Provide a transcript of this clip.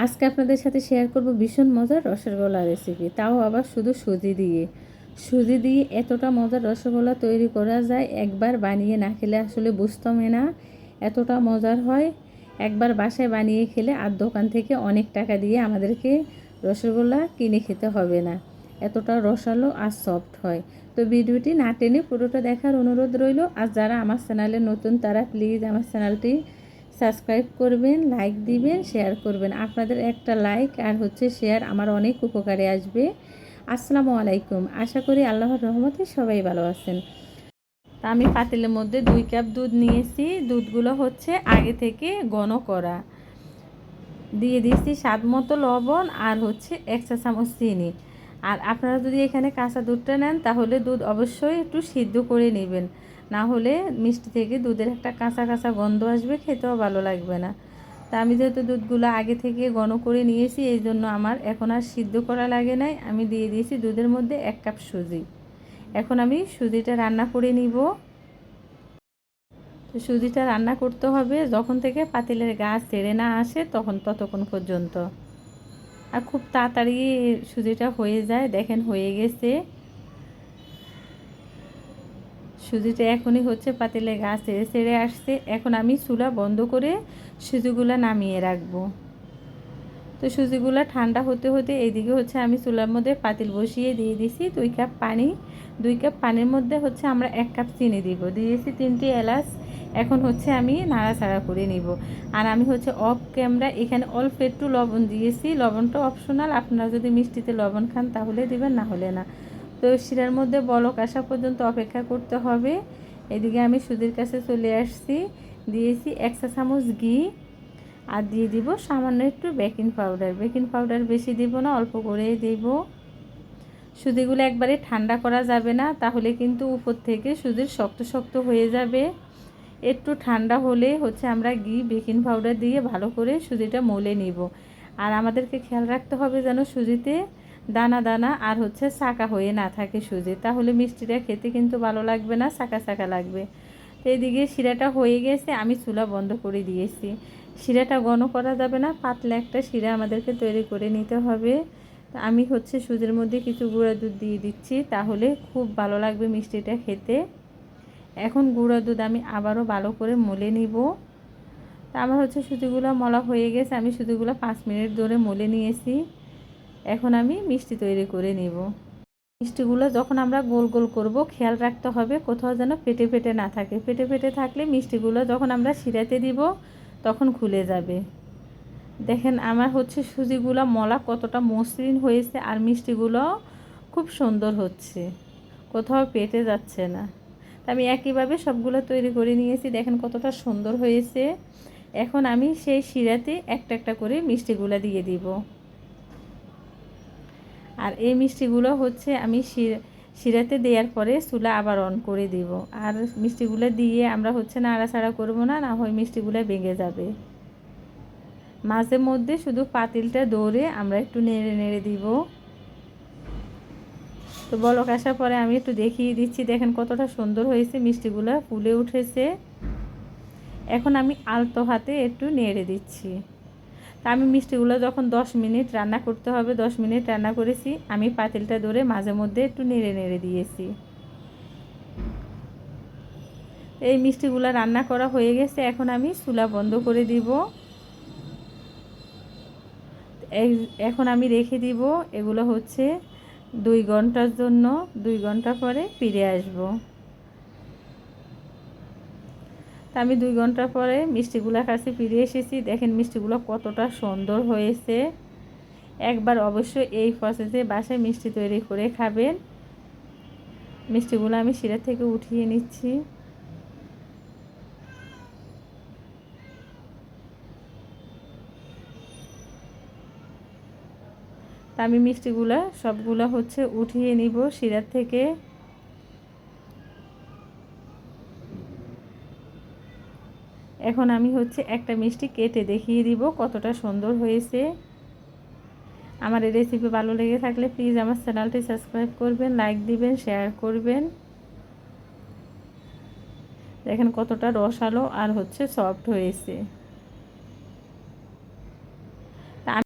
আজকে আপনাদের সাথে শেয়ার করব ভীষণ মজার রসগোল্লা রেসিপি তাও আবার শুধু সুজি দিয়ে। সুজি দিয়ে এতটা মজার রসগোল্লা তৈরি করা যায়, একবার বানিয়ে না খেলে আসলে বুঝতামে না এতটা মজার হয়। একবার বাসায় বানিয়ে খেলে আর দোকান থেকে অনেক টাকা দিয়ে আমাদেরকে রসগোল্লা কিনে খেতে হবে না। এতটা রসালো আর সফট হয়। তো ভিডিওটি না টেনে পুরোটা দেখার অনুরোধ রইল। আর যারা আমার চ্যানেলে নতুন তারা প্লিজ আমার চ্যানেলটি সাবস্ক্রাইব করবেন, লাইক দিবেন, শেয়ার করবেন। আপনাদের একটা লাইক আর হচ্ছে শেয়ার আমার অনেক উপকারে আসবে। আসসালামু আলাইকুম। আশা করি আল্লাহর রহমতে সবাই ভালো আছেন। তা আমি পাতিলের মধ্যে দুই কাপ দুধ নিয়েছি। দুধগুলো হচ্ছে আগে থেকে ঘন করা। দিয়ে দিয়েছি স্বাদ মতো লবণ আর হচ্ছে এক চা চামচ চিনি। আর আপনারা যদি এখানে কাঁচা দুধটা নেন তাহলে দুধ অবশ্যই একটু সিদ্ধ করে নেবেন। না হলে মিষ্টি থেকে দুধের একটা কাঁচা কাঁচা গন্ধ আসবে, খেতেও ভালো লাগবে না। তা আমি যেহেতু দুধগুলো আগে থেকে ঘন করে নিয়েছি, এই জন্য আমার এখন আর সিদ্ধ করা লাগে নাই। আমি দিয়ে দিয়েছি দুধের মধ্যে এক কাপ সুজি। এখন আমি সুজিটা রান্না করে নিব। তো সুজিটা রান্না করতে হবে, যখন থেকে পাতিলের গাছ ছেড়ে না আসে তখন ততক্ষণ পর্যন্ত। আর খুব তাড়াতাড়ি সুজিটা হয়ে যায়, দেখেন হয়ে গেছে। সুজিটা এখনই হচ্ছে পাতিলে গাছ ছেড়ে ছেড়ে আসছে। এখন আমি চুলা বন্ধ করে সুজিগুলো নামিয়ে রাখব। তো সুজিগুলো ঠান্ডা হতে হতে এইদিকে হচ্ছে আমি চুলার মধ্যে পাতিল বসিয়ে দিয়ে দিছি। দুই কাপ পানি, দুই কাপ পানির মধ্যে হচ্ছে আমরা এক কাপ চিনি দিব। দিয়েছি তিনটি এলাচ। এখন হচ্ছে আমি নাড়াচাড়া করে নিব। আর আমি হচ্ছে অফ ক্যামেরা এখানে অল্প একটু লবণ দিয়েছি। লবণটা অপশনাল আপনারা যদি মিষ্টিতে লবণ খান তাহলে দিবেন, না হলে না। তো শিরার মধ্যে বলক আসা পর্যন্ত অপেক্ষা করতে হবে। এদিকে আমি সুদের কাছে চলে আসছি। দিয়েছি এক চা চামচ ঘি আর দিয়ে দিব সামান্য একটু বেকিং পাউডার। বেকিং পাউডার বেশি দিব না, অল্প করেই দেব। সুদিগুলো একবারে ঠান্ডা করা যাবে না, তাহলে কিন্তু উপর থেকে সুদির শক্ত শক্ত হয়ে যাবে। একটু ঠান্ডা হলে হচ্ছে আমরা ঘি, বেকিং পাউডার দিয়ে ভালো করে সুজিটা মলে নিব। আর আমাদেরকে খেয়াল রাখতে হবে যেন সুজিতে দানা দানা আর হচ্ছে চাকা হয়ে না থাকে সুজি। তাহলে মিষ্টিটা খেতে কিন্তু ভালো লাগবে না চাকা চাকা লাগবে। তো এইদিকে শিরাটা হয়ে গেছে, আমি চুলা বন্ধ করে দিয়েছি। শিরাটা ঘন করা যাবে না, পাতলা একটা শিরা আমাদেরকে তৈরি করে নিতে হবে। আমি হচ্ছে সুজির মধ্যে কিছু গুঁড়া দুধ দিয়ে দিচ্ছি, তাহলে খুব ভালো লাগবে মিষ্টিটা খেতে। এখন গুঁড়া দুধ আমি আবারও ভালো করে মলে নিব। তা আমার হচ্ছে সুজিগুলো মলা হয়ে গেছে, আমি সুজিগুলো পাঁচ মিনিট ধরে মলে নিয়েছি। এখন আমি মিষ্টি তৈরি করে নিব। মিষ্টিগুলো যখন আমরা গোল গোল করব, খেয়াল রাখতে হবে কোথাও যেন পেটে পেটে না থাকে। পেটে পেটে থাকলে মিষ্টিগুলো যখন আমরা শিরাতে দিব, তখন খুলে যাবে। দেখেন, আমার হচ্ছে সুজিগুলো, মলা কতটা মসৃণ হয়েছে আর মিষ্টিগুলো খুব সুন্দর হচ্ছে। কোথাও পেটে যাচ্ছে না। আমি একইভাবে সবগুলো তৈরি করে নিয়েছি। দেখেন কতটা সুন্দর হয়েছে। এখন আমি সেই শিরাতে একটা একটা করে মিষ্টিগুলো দিয়ে দিব। আর এই মিষ্টিগুলো হচ্ছে আমি শিরাতে দেওয়ার পরে চুলা আবার অন করে দিব। আর মিষ্টিগুলো দিয়ে আমরা হচ্ছে নাড়াচাড়া করব না না হয় মিষ্টিগুলো ভেঙে যাবে। মাঝে মধ্যে শুধু পাতিলটা দৌড়ে আমরা একটু নেড়ে নেড়ে দিব। তো বলক আসার পরে আমি একটু দেখিয়ে দিচ্ছি, দেখেন কতটা সুন্দর হয়েছে মিষ্টিগুলো, ফুলে উঠেছে। এখন আমি আলতো হাতে একটু নেড়ে দিচ্ছি। তা আমি মিষ্টিগুলো যখন দশ মিনিট রান্না করতে হবে, দশ মিনিট রান্না করেছি, আমি পাতিলটা ধরে মাঝে মধ্যে একটু নেড়ে নেড়ে দিয়েছি। এই মিষ্টিগুলো রান্না করা হয়ে গেছে, এখন আমি চুলা বন্ধ করে দিব। এখন আমি রেখে দিব, এগুলো হচ্ছে দুই ঘণ্টার জন্য, দুই ঘণ্টা পরে ফিরে আসব। তা আমি দুই ঘণ্টা পরে মিষ্টিগুলোর কাছে ফিরে এসেছি। দেখেন মিষ্টিগুলো কতটা সুন্দর হয়েছে। একবার অবশ্যই এই প্রসেসে বাসায় মিষ্টি তৈরি করে খাবেন। মিষ্টিগুলো আমি শিরা থেকে উঠিয়ে নিচ্ছি। তা আমি মিষ্টিগুলো সবগুলো হচ্ছে উঠিয়ে নিব শিরার থেকে। এখন আমি হচ্ছে একটা মিষ্টি কেটে দেখিয়ে দিব কতটা সুন্দর হয়েছে। আমার এই রেসিপি ভালো লেগে থাকলে প্লিজ আমার চ্যানেলটি সাবস্ক্রাইব করবেন লাইক দিবেন শেয়ার করবেন। দেখেন কতটা রসালো আর হচ্ছে সফট হয়েছে।